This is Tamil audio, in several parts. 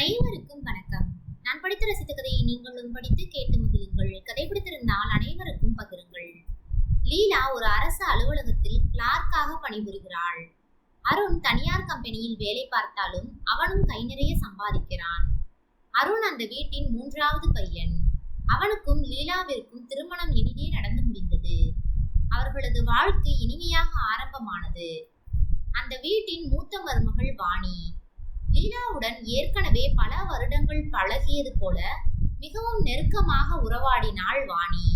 அனைவருக்கும் வணக்கம். நான் படித்த ரசித்த கதையை நீங்களும் படித்து கேட்டு மகிழுங்கள். கதை பிடித்திருந்தால் அனைவருக்கும் பகிருங்கள். லீலா ஒரு அரசு அலுவலகத்தில் கிளார்க்காக பணிபுரிகிறாள். அருண் தனியார் கம்பெனியில் வேலை பார்த்தாலும் அவனும் கை நிறைய சம்பாதிக்கிறான். அருண் அந்த வீட்டின் மூன்றாவது பையன். அவனுக்கும் லீலாவிற்கும் திருமணம் இனிதே நடந்து முடிந்தது. அவர்களது வாழ்க்கை இனிமையாக ஆரம்பமானது. அந்த வீட்டின் மூத்த மருமகள் வாணி. லீலாவுடன் ஏற்கனவே பல வருடங்கள் பழகியது போல மிகவும் நெருக்கமாக உறவாடினாள் வாணி.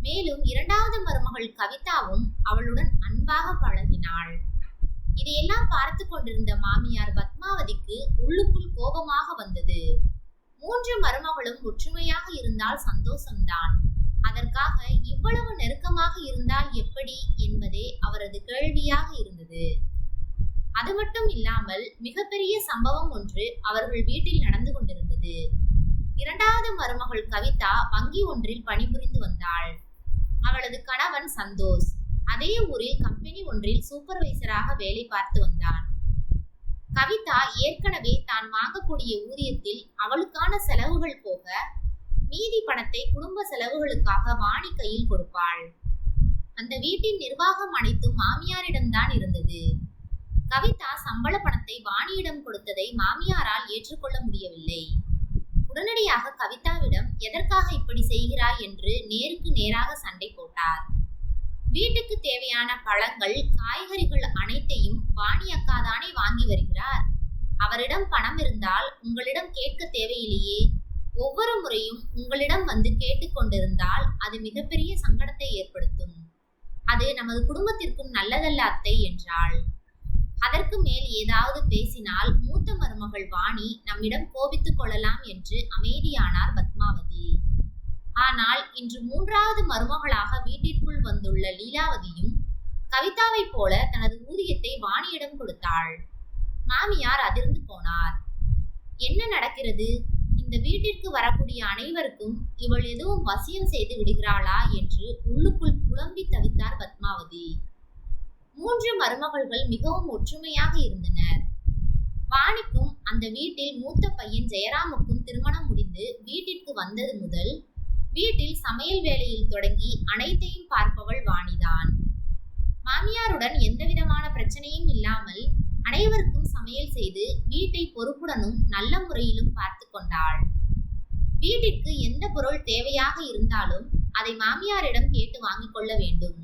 மேலும் இரண்டாவது மருமகள் கவிதாவும் அவளுடன் அன்பாக பழகினாள். இதையெல்லாம் பார்த்து கொண்டிருந்த மாமியார் பத்மாவதிக்கு உள்ளுக்குள் கோபமாக வந்தது. மூன்று மருமகளும் ஒற்றுமையாக இருந்தால் சந்தோஷம்தான். அதற்காக இவ்வளவு நெருக்கமாக இருந்தால் எப்படி என்பதே அவரது கேள்வியாக இருந்தது. அது மட்டும் இல்லாமல் மிகப்பெரிய சம்பவம் ஒன்று அவர்கள் வீட்டில் நடந்து கொண்டிருந்தது. இரண்டாவது மருமகள் கவிதா வங்கி ஒன்றில் பணிபுரிந்து வந்தாள். அவளது கணவன் சந்தோஷ் அதே ஊரில் கம்பெனி ஒன்றில் சூப்பர்வைசராக வேலை பார்த்து வந்தான். கவிதா ஏற்கனவே தான் வாங்கக்கூடிய ஊதியத்தில் அவளுக்கான செலவுகள் போக மீதி பணத்தை குடும்ப செலவுகளுக்காக வாணி கையில் கொடுப்பாள். அந்த வீட்டின் நிர்வாகம் அனைத்தும் மாமியாரிடம்தான் இருந்தது. கவிதா சம்பள பணத்தை வாணியிடம் கொடுத்ததை மாமியாரால் ஏற்றுக்கொள்ள முடியவில்லை. உடனடியாக கவிதாவிடம் எதற்காக இப்படி செய்கிறாய்? என்று நேருக்கு நேராக சண்டை போட்டார். வீட்டுக்கு தேவையான பழங்கள் காய்கறிகள் அனைத்தையும் வாணி அக்கா தானே வாங்கி வருகிறார். அவரிடம் பணம் இருந்தால் உங்களிடம் கேட்க தேவையில்லையே. ஒவ்வொரு முறையும் உங்களிடம் வந்து கேட்டுக்கொண்டிருந்தால் அது மிகப்பெரிய சங்கடத்தை ஏற்படுத்தும். அது நமது குடும்பத்திற்கும் நல்லதல்ல அத்தை என்றாள். அதற்கு மேல் ஏதாவது பேசினால் மூத்த மருமகள் வாணி நம்மிடம் கோபித்துக் கொள்ளலாம் என்று அமைதியானார் பத்மாவதி. ஆனால் இன்று மூன்றாவது மருமகளாக வீட்டிற்குள் வந்துள்ள லீலாவதியும் கவிதாவைப் போல தனது ஊதியத்தை வாணியிடம் கொடுத்தாள். மாமியார் அதிர்ந்து போனார். என்ன நடக்கிறது? இந்த வீட்டிற்கு வரக்கூடிய அனைவருக்கும் இவள் எதுவும் வசியம் செய்து விடுகிறாளா? என்று உள்ளுக்குள் புலம்பி தவித்தார் பத்மாவதி. மூன்று மருமகள்கள் மிகவும் ஒற்றுமையாக இருந்தனர். வாணிக்கும் அந்த வீட்டில் மூத்த பையன் ஜெயராமுக்கும் திருமணம் முடிந்து வீட்டிற்கு வந்தது முதல் வீட்டில் சமையல் வேலையில் தொடங்கி அனைத்தையும் பார்ப்பவள் வாணிதான். மாமியாருடன் எந்தவிதமான பிரச்சனையும் இல்லாமல் அனைவருக்கும் சமையல் செய்து வீட்டை பொறுப்புடனும் நல்ல முறையிலும் பார்த்து கொண்டாள். வீட்டிற்கு எந்த பொருள் தேவையாக இருந்தாலும் அதை மாமியாரிடம் கேட்டு வாங்கிக் கொள்ள வேண்டும்.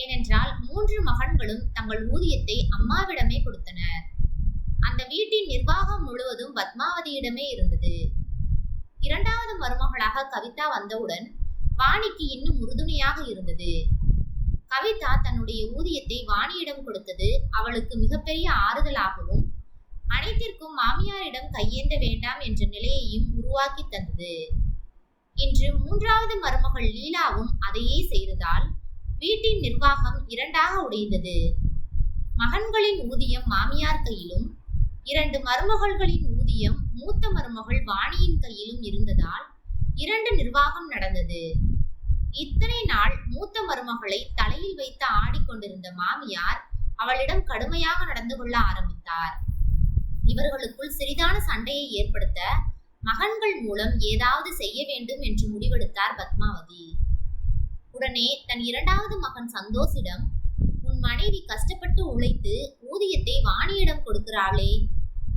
ஏனென்றால் மூன்று மகன்களும் தங்கள் ஊதியத்தை அம்மாவிடமே கொடுத்தனர். அந்த வீட்டின் நிர்வாகம் முழுவதும் பத்மாவதியிடமே இருந்தது. இரண்டாவது மருமகளாக கவிதா வந்தவுடன் வாணிக்கு இன்னும் உறுதுணையாக இருந்தது. கவிதா தன்னுடைய ஊதியத்தை வாணியிடம் கொடுத்தது அவளுக்கு மிகப்பெரிய ஆறுதலாகவும் அனைத்திற்கும் மாமியாரிடம் கையேந்த வேண்டாம் என்ற நிலையையும் உருவாக்கி தந்தது. இன்று மூன்றாவது மருமகள் லீலாவும் அதையே செய்ததால் வீட்டின் நிர்வாகம் இரண்டாக உடைந்தது. மகன்களின் ஊதியம் மாமியார் கையிலும் இரண்டு மருமகள்களின் ஊதியம் மூத்த மருமகள் வாணியின் கையிலும் இருந்ததால் இரண்டு நிர்வாகம் நடந்தது. இத்தனை நாள் மூத்த மருமகளை தலையில் வைத்து ஆடிக்கொண்டிருந்த மாமியார் அவளிடம் கடுமையாக நடந்து கொள்ள ஆரம்பித்தார். இவர்களுக்குள் சிறிதான சண்டையை ஏற்படுத்த மகன்கள் மூலம் ஏதாவது செய்ய வேண்டும் என்று முடிவெடுத்தார் பத்மாவதி. உடனே தன் இரண்டாவது மகன் சந்தோஷிடம் உன் மனைவி கஷ்டப்பட்டு உழைத்து ஊதியத்தை வாணியிடம் கொடுக்கிறாளே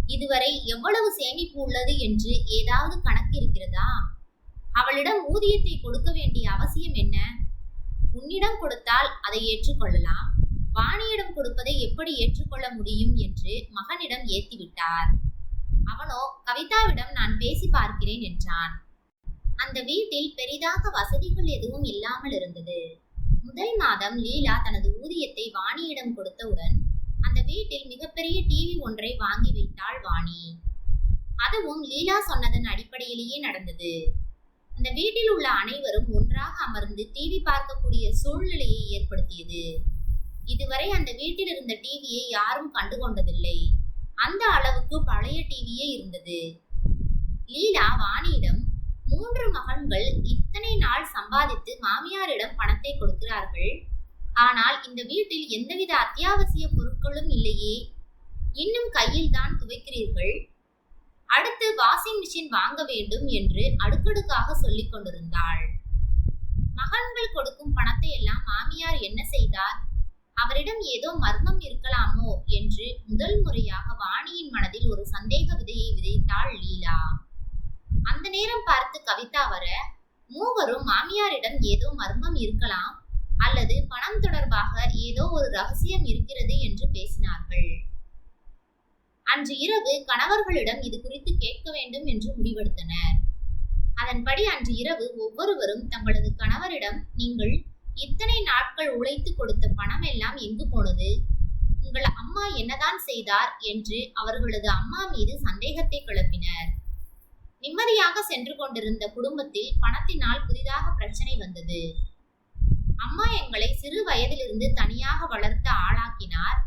இதுவரை எவ்வளவு சேமிப்பு உள்ளது என்று ஏதாவது கணக்கு இருக்கிறதா? அவளிடம் ஊதியத்தை கொடுக்க வேண்டிய அவசியம் என்ன? உன்னிடம் கொடுத்தால் அதை ஏற்றுக்கொள்ளலாம். வாணியிடம் கொடுப்பதை எப்படி ஏற்றுக்கொள்ள முடியும்? என்று மகனிடம் ஏத்திவிட்டார். அவனோ கவிதாவிடம் நான் பேசி பார்க்கிறேன் என்றான். அந்த வீட்டில் பெரிதாக வசதிகள் எதுவும் இல்லாமல் இருந்தது. முதல் மாதம் லீலா தனது ஊதியத்தை வாணியிடம் கொடுத்தவுடன் அந்த வீட்டில் மிகப்பெரிய டிவி ஒன்றை வாங்கி வைத்தாள் வாணி. அதுவும் லீலா சொன்னதன் அடிப்படையிலேயே நடந்தது. அந்த வீட்டில் உள்ள அனைவரும் ஒன்றாக அமர்ந்து டிவி பார்க்கக்கூடிய சூழ்நிலையை ஏற்படுத்தியது. இதுவரை அந்த வீட்டில் இருந்த டிவியை யாரும் கண்டுகொண்டதில்லை. அந்த அளவுக்கு பழைய டிவியே இருந்தது. லீலா வாணியிடம் மூன்று மகன்கள் இத்தனை நாள் சம்பாதித்து மாமியாரிடம் பணத்தை கொடுக்கிறார்கள்? ஆனால் இந்த வீட்டில் எந்தவித அத்தியாவசிய பொருட்களும் இல்லையே. இன்னும் கையில் தான் துவைக்கிறீர்கள்? அடுத்து வாஷிங் மிஷின் வாங்க வேண்டும் என்று அடுக்கடுக்காக சொல்லிக் கொண்டிருந்தாள். மகன்கள் கொடுக்கும் பணத்தை எல்லாம் மாமியார் என்ன செய்தார்? அவரிடம் ஏதோ மர்மம் இருக்கலாமோ? என்று முதல் முறையாக வாணியின் மனதில் ஒரு சந்தேக விதையை விதைத்தாள் லீலா. அந்த நேரம் பார்த்து கவிதா வர மூவரும் மாமியாரிடம் ஏதோ மர்மம் இருக்கலாம் அல்லது பணம் தொடர்பாக ஏதோ ஒரு ரகசியம் இருக்கிறது என்று பேசினார்கள். அன்று இரவு கணவர்களிடம் இது குறித்து கேட்க வேண்டும் என்று முடிவெடுத்தனர். அதன்படி அன்று இரவு ஒவ்வொருவரும் தங்களது கணவரிடம் நீங்கள் இத்தனை நாட்கள் உழைத்து கொடுத்த பணம் எல்லாம் எங்கு போனது? உங்கள் அம்மா என்னதான் செய்தார்? என்று அவர்களது அம்மா மீது சந்தேகத்தை கிளப்பினர். நிம்மதியாக சென்று கொண்டிருந்த குடும்பத்தில் பணத்தினால் புதிதாக பிரச்சனை வந்தது. அம்மா எங்களை சிறு வயதிலிருந்து தனியாக வளர்த்து ஆளாக்கினார்.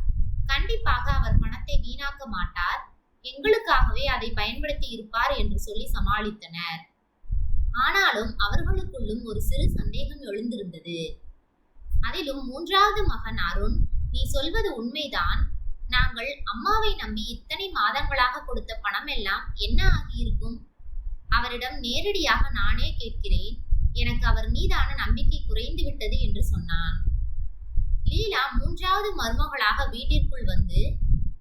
கண்டிப்பாக அவர் பணத்தை வீணாக்க மாட்டார். எங்களுக்காகவே அதை பயன்படுத்தி இருப்பார் என்று சொல்லி சமாளித்தனர். ஆனாலும் அவர்களுக்குள்ளும் ஒரு சிறு சந்தேகம் எழுந்திருந்தது. அதிலும் மூன்றாவது மகன் அருண் நீ சொல்வது உண்மைதான். நாங்கள் அம்மாவை நம்பி இத்தனை மாதங்களாக கொடுத்த பணம் எல்லாம் என்ன ஆகியிருக்கும்? அவரிடம் நேரடியாக நானே கேட்கிறேன். எனக்கு அவர் மீதான நம்பிக்கை குறைந்து விட்டது என்று சொன்னான். லீலா மூன்றாவது மருமகளாக வீட்டிற்குள் வந்து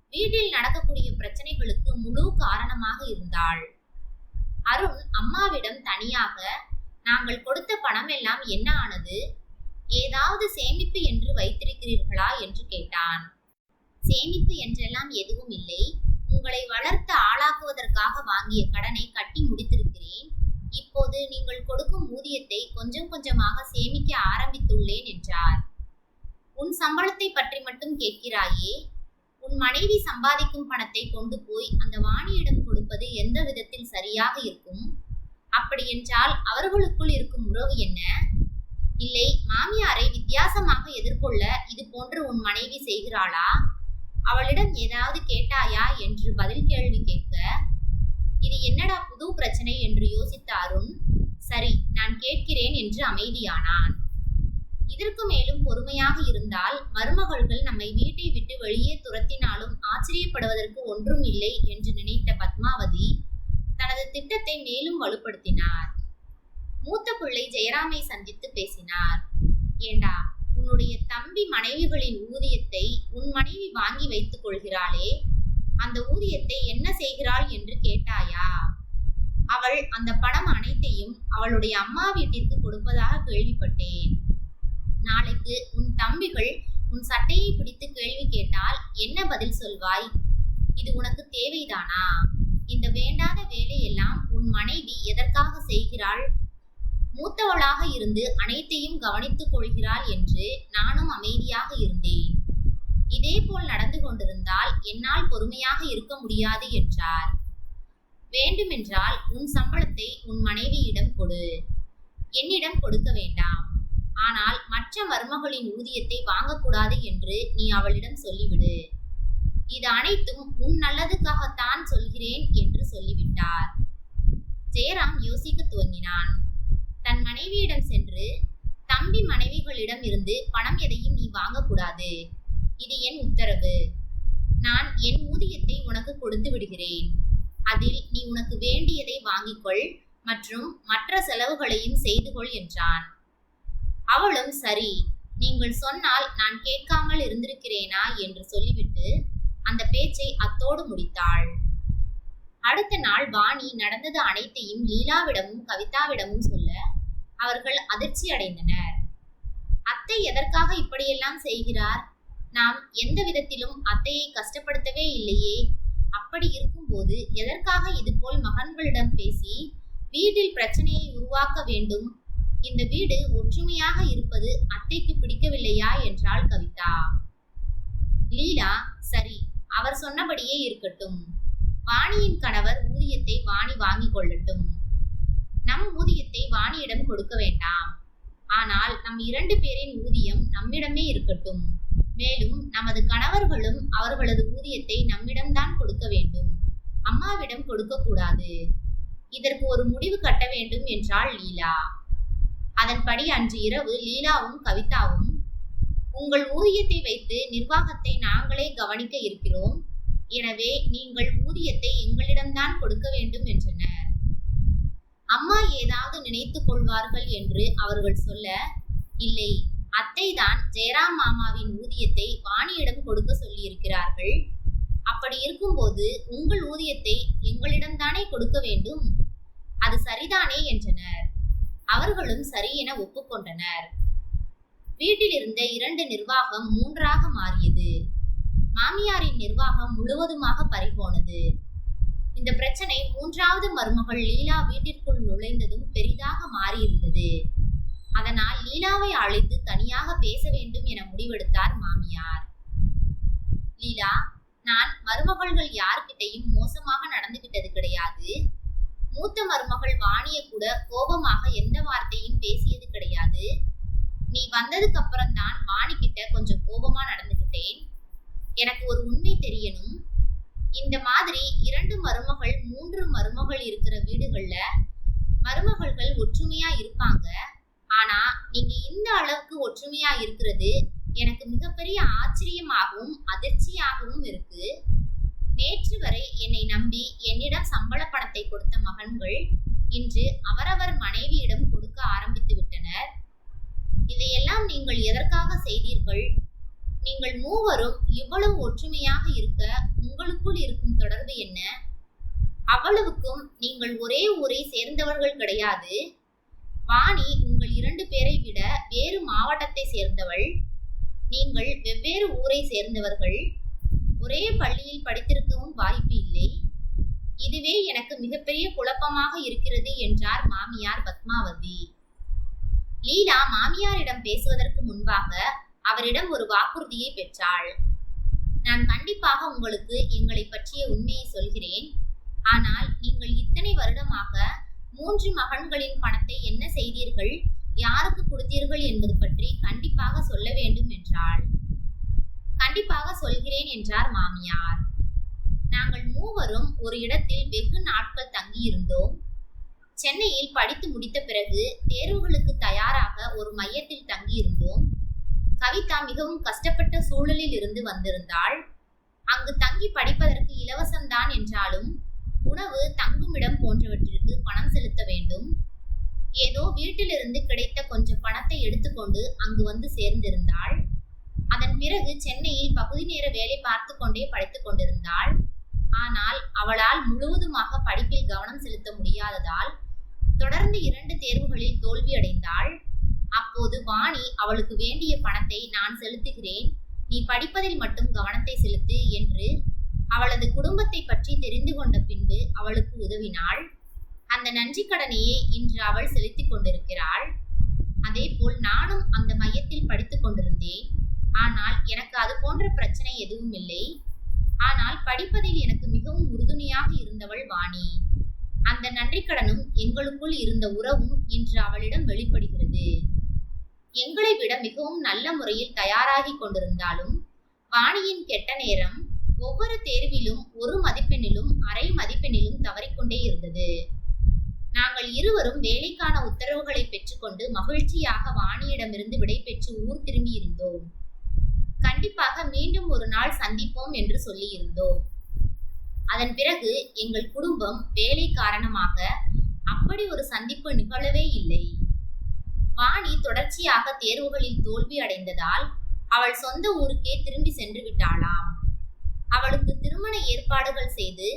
வீட்டில் நடக்கக்கூடிய பிரச்சனைகளுக்கு முழு காரணமாக இருந்தாள். அருண் அம்மாவிடம் தனியாக நாங்கள் கொடுத்த பணம் எல்லாம் என்ன ஆனது? ஏதாவது சேமிப்பு என்று வைத்திருக்கிறீர்களா? என்று கேட்டான். சேமிப்பு என்றெல்லாம் எதுவும் இல்லை. உங்களை வளர்த்து ஆளாக்குவதற்காக வாங்கிய கடனை கட்டி முடித்திருக்கிறேன். இப்போது நீங்கள் கொடுக்கும் ஊதியத்தை கொஞ்சம் கொஞ்சமாக சேமிக்க ஆரம்பித்துள்ளேன் என்றார். உன் சம்பளத்தை பற்றி மட்டும் கேட்கிறாயே? உன் மனைவி சம்பாதிக்கும் பணத்தை கொண்டு போய் அந்த வாணியிடம் கொடுப்பது எந்த விதத்தில் சரியாக இருக்கும்? அப்படி என்றால் அவர்களுக்குள் இருக்கும் உறவு என்ன? இல்லை மாமியாரை வித்தியாசமாக எதிர்கொள்ள இது போன்று உன் மனைவி செய்கிறாளா? அவளிடம் ஏதாவது கேட்டாயா என்று பதில் கேள்வி கேட்க இது என்னடா புது பிரச்சனை என்று யோசித்த அருண் சரி நான் கேட்கிறேன் என்று அமைதியானான். இதற்கு மேலும் பொறுமையாக இருந்தால் மருமகள்கள் நம்மை வீட்டை விட்டு வெளியே துரத்தினாலும் ஆச்சரியப்படுவதற்கு ஒன்றும் இல்லை என்று நினைத்த பத்மாவதி தனது திட்டத்தை மேலும் வலுப்படுத்தினார். மூத்த பிள்ளை ஜெயராமை சந்தித்து பேசினார். ஏண்டா உன்னுடைய தம்பி மனைவிகளின் ஊதியத்தை உன் மனைவி வாங்கி வைத்துக் கொள்கிறாளே அந்த ஊதியத்தை என்ன செய்கிறாள் என்று கேட்டாயா? அவள் அந்த பணம் அனைத்தையும் அவளுடைய அம்மா வீட்டிற்கு கொடுப்பதாக கேள்விப்பட்டேன். நாளைக்கு உன் தம்பிகள் உன் சட்டையை பிடித்து கேள்வி கேட்டால் என்ன பதில் சொல்வாய்? இது உனக்கு தேவைதானா? இந்த வேண்டாத வேலையெல்லாம் உன் மனைவி எதற்காக செய்கிறாள்? மூத்தவளாக இருந்து அனைத்தையும் கவனித்துக் கொள்கிறாள் என்று நானும் அமைதியாக இருந்தேன். இதேபோல் நடந்து கொண்டிருந்தால் என்னால் பொறுமையாக இருக்க முடியாது என்றார். வேண்டுமென்றால் உன் சம்பளத்தை உன் மனைவியிடம் கொடு. என்னிடம் கொடுக்க வேண்டாம். ஆனால் மற்ற மருமகளின் ஊதியத்தை வாங்கக்கூடாது என்று நீ அவளிடம் சொல்லிவிடு. இது அனைத்தும் உன் நல்லதுக்காகத்தான் சொல்கிறேன் என்று சொல்லிவிட்டார். ஜெயராம் யோசிக்க துவங்கினான். தன் மனைவியிடம் சென்று தம்பி மனைவிகளிடம் இருந்து பணம் எதையும் நீ வாங்கக்கூடாது. இது என் உத்தரவு. நான் என் ஊதியத்தை உனக்கு கொடுத்து விடுகிறேன். அதில் நீ உனக்கு வேண்டியதை வாங்கிக்கொள் மற்றும் மற்ற செலவுகளையும் செய்து கொள் என்றான். அவளும் சரி நீங்கள் சொன்னால் நான் கேட்காமல் இருந்திருக்கிறேனா? என்று சொல்லிவிட்டு அந்த பேச்சை அத்தோடு முடித்தாள். அடுத்த நாள் வாணி நடந்தது அனைத்தையும் லீலாவிடமும் கவிதாவிடமும் சொல்ல அவர்கள் அதிர்ச்சி அடைந்தனர். அத்தை எதற்காக இப்படியெல்லாம் செய்கிறார்? நாம் எந்த விதத்திலும் அத்தையை கஷ்டப்படுத்தவே இல்லையே. அப்படி இருக்கும்போது எதற்காக இதுபோல் மகன்களிடம் பேசி வீட்டில் பிரச்சனையை உருவாக்க வேண்டும்? இந்த வீடு ஒற்றுமையாக இருப்பது அத்தைக்கு பிடிக்கவில்லையா என்றாள் கவிதா. லீலா சரி அவர் சொன்னபடியே இருக்கட்டும். வாணியின் கணவர் ஊதியத்தை வாணி வாங்கிக் கொள்ளட்டும். நம் ஊதியத்தை வாணியிடம் கொடுக்க வேண்டாம். ஆனால் நம் இரண்டு பேரின் ஊதியம் நம்மிடமே இருக்கட்டும். மேலும் நமது கணவர்களும் அவர்களது ஊதியத்தை நம்மிடம்தான் கொடுக்க வேண்டும். அம்மாவிடம் கொடுக்க கூடாது இதற்கு ஒரு முடிவு கட்ட வேண்டும் என்றாள் லீலா. அதன்படி அன்று இரவு லீலாவும் கவிதாவும் உங்கள் ஊதியத்தை வைத்து நிர்வாகத்தை நாங்களே கவனிக்க இருக்கிறோம். எனவே நீங்கள் ஊதியத்தை எங்களிடம்தான் கொடுக்க வேண்டும் என்றனர். அம்மா ஏதாவது நினைத்துக் கொள்வார்கள் என்று அவர்கள் சொல்ல இல்லை அத்தைதான் ஜெயராம் மாமாவின் ஊதியத்தை வாணியிடம் கொடுக்க சொல்லியிருக்கிறார்கள். அப்படி இருக்கும்போது உங்கள் ஊதியத்தை எங்களிடம்தானே கொடுக்க வேண்டும்? அது சரிதானே? என்றனர். அவர்களும் சரி என ஒப்புக்கொண்டனர். வீட்டில் இருந்த இரண்டு நிர்வாகம் மூன்றாக மாறியது. மாமியாரின் நிர்வாகம் முழுவதுமாக பறிபோனது. இந்த பிரச்சனை மூன்றாவது மருமகள் லீலா வீட்டிற்குள் நுழைந்ததும் பெரிதாக மாறியிருந்தது. அதனால் லீலாவை அழைத்து தனியாக பேச வேண்டும் என முடிவெடுத்தார் மாமியார். லீலா நான் மருமகள்கள் யார்கிட்டையும் மோசமாக நடந்துகிட்டது கிடையாது. மூத்த மருமகள் வாணிய கூட கோபமாக எந்த வார்த்தையும் பேசியது கிடையாது. நீ வந்ததுக்கு அப்புறம் தான் வாணி கிட்ட கொஞ்சம் கோபமா நடந்துகிட்டேன். எனக்கு ஒரு உண்மை தெரியணும். இந்த மாதிரி இரண்டு மருமகள் மூன்று மருமகள் இருக்கிற வீடுகள்ல மருமகள்கள் ஒற்றுமையா இருப்பாங்க. ஆனா நீங்க இந்த அளவுக்கு ஒற்றுமையா இருக்கிறது எனக்கு மிகப்பெரிய ஆச்சரியமாகவும் அதிர்ச்சியாகவும் இருக்கு. நேற்று வரை என்னை நம்பி என்னிடம் சம்பள பணத்தை கொடுத்த மகன்கள் இன்று அவரவர் மனைவியிடம் கொடுக்க ஆரம்பித்து விட்டனர். இதையெல்லாம் நீங்கள் எதற்காக செய்தீர்கள்? நீங்கள் மூவரும் இவ்வளவு ஒற்றுமையாக இருக்க உங்களுக்குள் இருக்கும் தொடர்பு என்ன? அவ்வளவுக்கும் நீங்கள் ஒரே ஊரை சேர்ந்தவர்கள் கிடையாது. வாணி உங்கள் இரண்டு பேரை விட வேறு மாவட்டத்தை சேர்ந்தவள். நீங்கள் வெவ்வேறு ஊரை சேர்ந்தவர்கள். ஒரே பள்ளியில் படித்திருக்கவும் வாய்ப்பு இல்லை. இதுவே எனக்கு மிகப்பெரிய குழப்பமாக இருக்கிறது என்றார் மாமியார் பத்மாவதி. லீலா மாமியாரிடம் பேசுவதற்கு முன்பாக அவரிடம் ஒரு வாக்குறுதியை பெற்றாள். நான் கண்டிப்பாக உங்களுக்கு எங்களை பற்றிய உண்மையை சொல்கிறேன். ஆனால் நீங்கள் இத்தனை வருடமாக மூன்று மகன்களின் பணத்தை என்ன செய்தீர்கள்? யாருக்கு கொடுத்தீர்கள் என்பது பற்றி கண்டிப்பாக சொல்ல வேண்டும் என்றாள். கண்டிப்பாக சொல்கிறேன் என்றார் மாமியார். நாங்கள் மூவரும் ஒரு இடத்தில் வெகு நாட்கள் தங்கியிருந்தோம். சென்னையில் படித்து முடித்த பிறகு தேர்வுகளுக்கு தயாராக ஒரு மையத்தில் தங்கியிருந்தோம். கவிதா மிகவும் கஷ்டப்பட்ட சூழலில் இருந்து வந்திருந்தாள். அங்கு தங்கி படிப்பதற்கு இலவசம்தான் என்றாலும் உணவு தங்குமிடம் போன்றவற்றிற்கு பணம் செலுத்த வேண்டும். ஏதோ வீட்டிலிருந்து கிடைத்த கொஞ்சம் பணத்தை எடுத்துக்கொண்டு அங்கு வந்து சேர்ந்திருந்தாள். அதன் பிறகு சென்னையில் பகுதி நேர வேலை பார்த்து கொண்டே படித்துக் கொண்டிருந்தாள். ஆனால் அவளால் முழுவதுமாக படிப்பில் கவனம் செலுத்த முடியாததால் தொடர்ந்து இரண்டு தேர்வுகளில் தோல்வியடைந்தாள். அப்போது வாணி அவளுக்கு வேண்டிய பணத்தை நான் செலுத்துகிறேன். நீ படிப்பதில் மட்டும் கவனத்தை செலுத்து என்று அவளது குடும்பத்தை பற்றி தெரிந்து கொண்ட பின்பு அவளுக்கு உதவினாள். அந்த நன்றி கடனையே இன்று அவள் செலுத்திக் கொண்டிருக்கிறாள். அதே போல் நானும் அந்த மையத்தில் படித்துக் கொண்டிருந்தேன். ஆனால் எனக்கு அது போன்ற பிரச்சனை எதுவும் இல்லை. ஆனால் படிப்பதில் எனக்கு மிகவும் உறுதுணையாக இருந்தவள் வாணி. அந்த நன்றிக்கடனும் எங்களுக்குள் இருந்த உறவும் இன்று அவளிடம் வெளிப்படுகிறது. எங்களை விட மிகவும் நல்ல முறையில் தயாராகி கொண்டிருந்தாலும் வாணியின் கெட்ட நேரம் ஒவ்வொரு தேர்விலும் ஒரு மதிப்பெண்ணிலும் அரை மதிப்பெண்ணிலும் தவறிக்கொண்டே இருந்தது. நாங்கள் இருவரும் வேலைக்கான உத்தரவுகளை பெற்றுக்கொண்டு மகிழ்ச்சியாக வாணியிடமிருந்து விடை பெற்று ஊர் திரும்பி இருந்தோம் கண்டிப்பாக மீண்டும் ஒரு நாள் சந்திப்போம் என்று சொல்லியிருந்தோம். அதன் பிறகு எங்கள் குடும்பம் வேலை காரணமாக அப்படி ஒரு சந்திப்பு நிகழவே இல்லை. வாணி தொடர்ச்சியாக தேர்வுகளில் தோல்வி அடைந்ததால் அவள் சொந்த ஊருக்கே திரும்பி சென்று விட்டாளாம். அவளுக்கு திருமண ஏற்பாடுகள் செய்து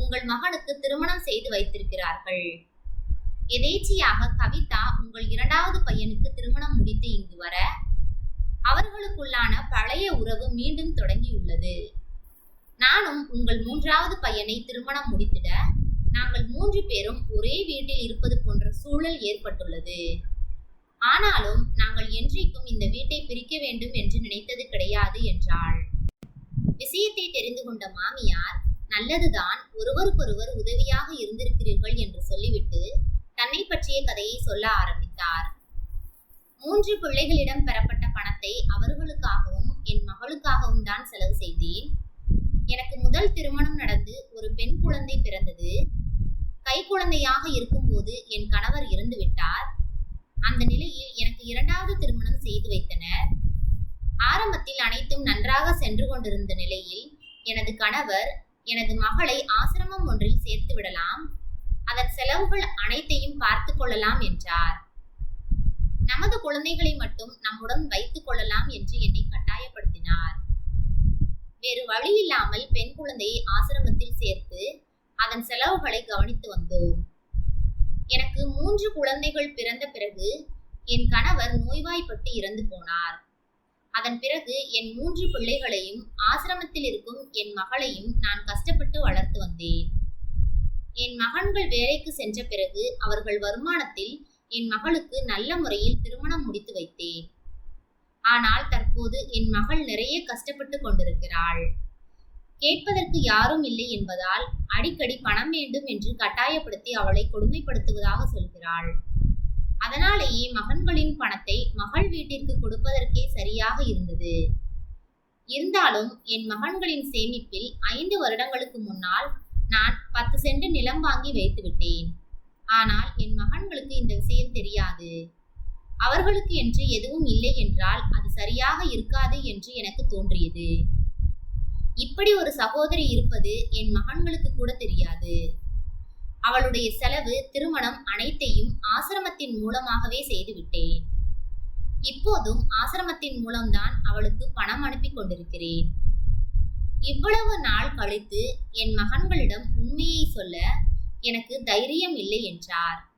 உங்கள் மகனுக்கு திருமணம் செய்து வைத்திருக்கிறார்கள். எதேச்சியாக கவிதா உங்கள் இரண்டாவது பையனுக்கு திருமணம் முடித்து இங்கு வர அவர்களுக்குள்ளான பழைய உறவு மீண்டும் தொடங்கியுள்ளது. நானும் உங்கள் மூன்றாவது பையனை திருமணம் முடித்திட நாங்கள் மூன்று பேரும் ஒரே வீட்டில் இருப்பது போன்ற சூழல் ஏற்பட்டுள்ளது. ஆனாலும் நாங்கள் என்றைக்கும் இந்த வீட்டை பிரிக்க வேண்டும் என்று நினைத்தது கிடையாது என்றாள். விஷயத்தை தெரிந்து கொண்ட மாமியார் நல்லதுதான் ஒருவருக்கொருவர் உதவியாக இருந்திருக்கிறீர்கள் என்று சொல்லிவிட்டு தன்னை பற்றிய கதையை சொல்ல ஆரம்பித்தார். மூன்று பிள்ளைகளிடம் பெறப்பட்ட பணத்தை அவர்களுக்காகவும் என் மகளுக்காகவும் தான் செலவு செய்தேன். எனக்கு முதல் திருமணம் நடந்து ஒரு பெண் குழந்தை பிறந்தது. கை குழந்தையாக இருக்கும்போது என் கணவர் இறந்து விட்டார் அந்த நிலையில் எனக்கு இரண்டாவது திருமணம் செய்து வைத்தனர். ஆரம்பத்தில் அனைத்தும் நன்றாக சென்று கொண்டிருந்த நிலையில் எனது கணவர் எனது மகளை ஆசிரமம் ஒன்றில் சேர்த்து விடலாம். அதன் செலவுகள் அனைத்தையும் பார்த்து கொள்ளலாம் என்றார். நமது குழந்தைகளை மட்டும் நம்முடன் வைத்துக் கொள்ளலாம் என்று என்னை கட்டாயப்படுத்தினார். வேறு வழி இல்லாமல் பெண் குழந்தையை ஆசிரமத்தில் சேர்த்து அதன் செலவுகளை கவனித்து வந்தோம். எனக்கு மூன்று குழந்தைகள் பிறந்த பிறகு என் கணவர் நோய்வாய்ப்பட்டு இறந்து போனார். அதன் பிறகு என் மூன்று பிள்ளைகளையும் ஆசிரமத்தில் இருக்கும் என் மகளையும் நான் கஷ்டப்பட்டு வளர்த்து வந்தேன். என் மகன்கள் வேலைக்கு சென்ற பிறகு அவர்கள் வருமானத்தில் என் மகளுக்கு நல்ல முறையில் திருமணம் முடித்து வைத்தேன். ஆனால் தற்போது என் மகள் நிறைய கஷ்டப்பட்டு கொண்டிருக்கிறாள். கேட்பதற்கு யாரும் இல்லை என்பதால் அடிக்கடி பணம் வேண்டும் என்று கட்டாயப்படுத்தி அவளை கொடுமைப்படுத்துவதாக சொல்கிறாள். அதனாலேயே மகன்களின் பணத்தை மகள் வீட்டிற்கு கொடுப்பதற்கே சரியாக இருந்தது. இருந்தாலும் என் மகன்களின் சேமிப்பில் ஐந்து வருடங்களுக்கு முன்னால் நான் பத்து சென்ட் நிலம் வாங்கி வைத்து விட்டேன். ஆனால் என் மகன்களுக்கு இந்த விஷயம் தெரியாது. அவர்களுக்கு என்று எதுவும் இல்லை என்றால் அது சரியாக இருக்காது என்று எனக்கு தோன்றியது. இப்படி ஒரு சகோதரி இருப்பது என் மகன்களுக்கு கூட தெரியாது. அவளுடைய செலவு திருமணம் அனைத்தையும் ஆசிரமத்தின் மூலமாகவே செய்துவிட்டேன் இப்போதும் ஆசிரமத்தின் மூலம்தான் அவளுக்கு பணம் அனுப்பி கொண்டிருக்கிறேன். இவ்வளவு நாள் கழித்து என் மகன்களிடம் உண்மையை சொல்ல எனக்கு தைரியம் இல்லை என்றார்.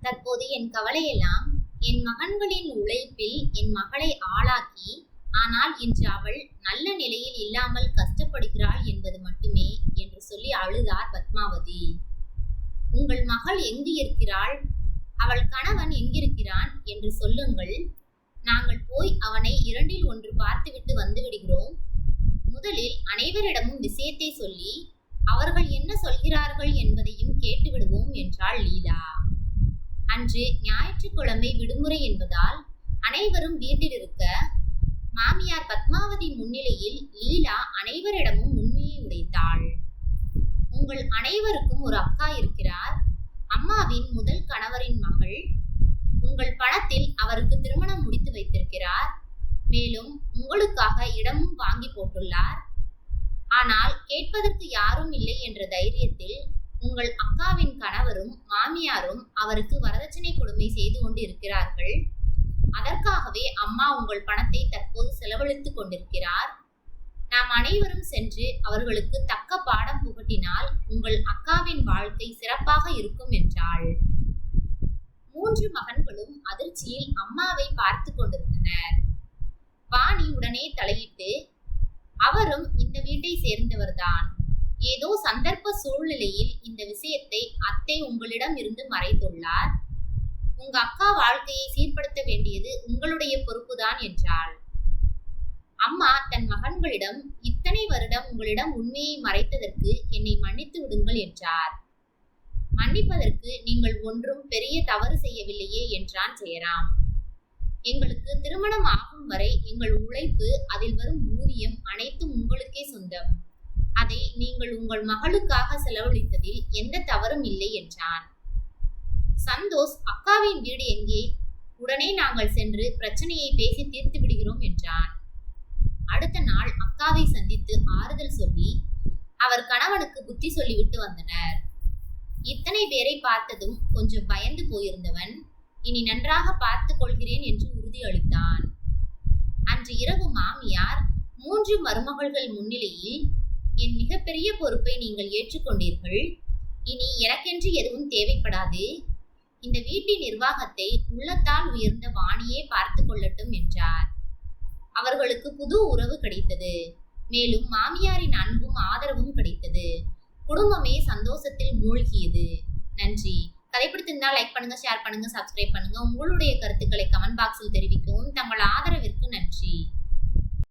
தற்போது என் கவலையெல்லாம் என் மகன்களின் உழைப்பில் என் மகளை ஆளாக்கி ஆனால் இன்று அவள் நல்ல நிலையில் இல்லாமல் கஷ்டப்படுகிறாள் என்பது மட்டுமே என்று சொல்லி அழுதார் பத்மாவதி. உங்கள் மகள் எங்கு இருக்கிறாள்? அவள் கணவன் எங்கிருக்கிறான் என்று சொல்லுங்கள். நாங்கள் போய் அவனை இரண்டில் ஒன்று பார்த்துவிட்டு வந்து விடுகிறோம். முதலில் அனைவரிடமும் விஷயத்தை சொல்லி அவர்கள் என்ன சொல்கிறார்கள் என்பதையும் கேட்டுவிடுவோம் என்றாள் லீலா. அன்று ஞாயிற்றுக்கிழமை விடுமுறை என்பதால் அனைவரும் வீட்டில் இருக்க மாமியார் பத்மாவதி முன்னிலையில் லீலா அனைவரிடமும் உண்மையை உடைத்தாள். உங்கள் அனைவருக்கும் ஒரு அக்கா இருக்கிறார். அம்மாவின் முதல் கணவரின் மகள். உங்கள் பணத்தில் அவருக்கு திருமணம் முடித்து வைத்திருக்கிறார். மேலும் உங்களுக்காக இடமும் வாங்கி போட்டுள்ளார். ஆனால் கேட்பதற்கு யாரும் இல்லை என்ற தைரியத்தில் உங்கள் அக்காவின் கணவரும் மாமியாரும் அவருக்கு வரதட்சணை கொடுமை செய்து கொண்டு இருக்கிறார்கள் அதற்காகவே அம்மா உங்கள் பணத்தை தற்போது செலவழித்துக் கொண்டிருக்கிறார். நாம் அனைவரும் சென்று அவர்களுக்கு தக்க பாடம் புகட்டினால் உங்கள் அக்காவின் வாழ்க்கை சிறப்பாக இருக்கும் என்றாள். மூன்று மகன்களும் அதிர்ச்சியில் அம்மாவை பார்த்து கொண்டிருந்தனர். வாணி உடனே தலையிட்டு அவரும் இந்த வீட்டை சேர்ந்தவர்தான். ஏதோ சந்தர்ப்ப சூழ்நிலையில் இந்த விஷயத்தை அத்தை உங்களிடம் இருந்து மறைத்துள்ளார். உங்க அக்கா வாழ்க்கையை சீர்படுத்த வேண்டியது உங்களுடைய பொறுப்புதான் என்றாள். அம்மா தன் மகன்களிடம் இத்தனை வருடம் உங்களிடம் உண்மையை மறைத்ததற்கு என்னை மன்னித்து விடுங்கள் என்றார். மன்னிப்பதற்கு நீங்கள் ஒன்றும் பெரிய தவறு செய்யவில்லையே என்றான் ஜெயராம். எங்களுக்கு திருமணம் ஆகும் வரை எங்கள் உழைப்பு அதில் வரும் ஊதியம் அனைத்தும் உங்களுக்கே சொந்தம். அதை நீங்கள் உங்கள் மகளுக்காக செலவழித்ததில் எந்த தவறும் இல்லை என்றான். சந்தோஷ் அக்காவின் வீடு எங்கே? உடனே நாங்கள் சென்று பிரச்சனையை பேசி தீர்த்து விடுகிறோம் என்றான். அடுத்த நாள் அக்காவை சந்தித்து ஆறுதல் சொல்லி அவர் கணவனுக்கு புத்தி சொல்லிவிட்டு வந்தனர். இத்தனை பேரை பார்த்ததும் கொஞ்சம் பயந்து போயிருந்தவன். இனி நன்றாக பார்த்துக் கொள்கிறேன் என்று உறுதியளித்தான். அன்று இரவு மாமியார் மூன்று மருமகள்கள் முன்னிலையில் என் மிகப்பெரிய பொறுப்பை நீங்கள் ஏற்றுக்கொண்டீர்கள். இனி எனக்கென்று எதுவும் தேவைப்படாது. இந்த வீட்டின் நிர்வாகத்தை உள்ளத்தால் உயர்ந்த வாணியே பார்த்து கொள்ளட்டும் என்றார். அவர்களுக்கு புது உறவு கிடைத்தது. மேலும் மாமியாரின் அன்பும் ஆதரவும் கிடைத்தது. குடும்பமே சந்தோஷத்தில் மூழ்கியது. நன்றி. கதை பிடித்திருந்தால் லைக் பண்ணுங்க ஷேர் பண்ணுங்க சப்ஸ்கிரைப் பண்ணுங்க. உங்களுடைய கருத்துக்களை கமெண்ட் பாக்ஸில் தெரிவிக்கவும் தங்கள் ஆதரவிற்கு நன்றி.